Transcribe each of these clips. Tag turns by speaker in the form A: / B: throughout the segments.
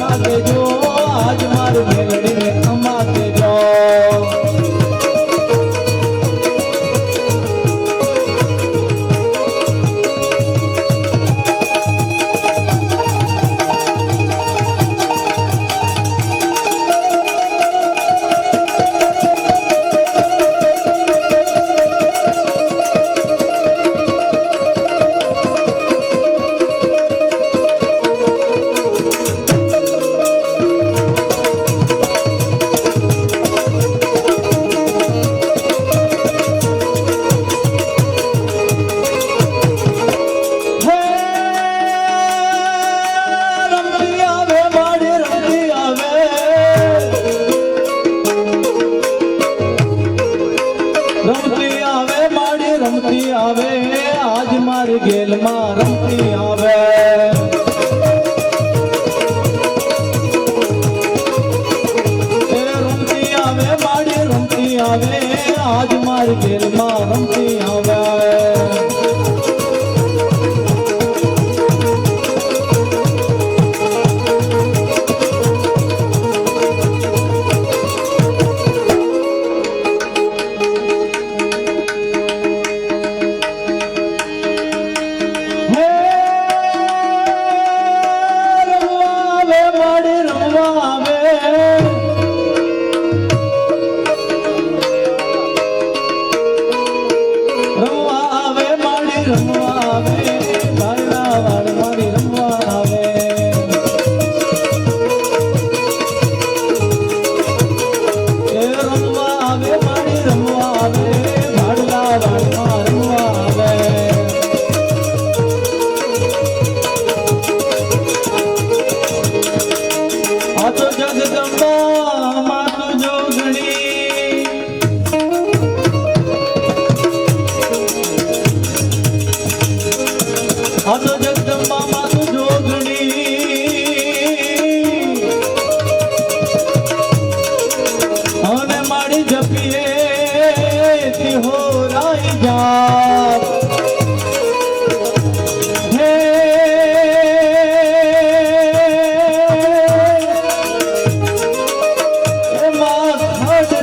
A: માગજો રમતી આવે માડી રમતી આવે આજ મારી ગેલમાં રમતી આવે. Oh.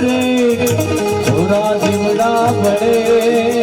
A: રે ઘોડા જીવડા પડે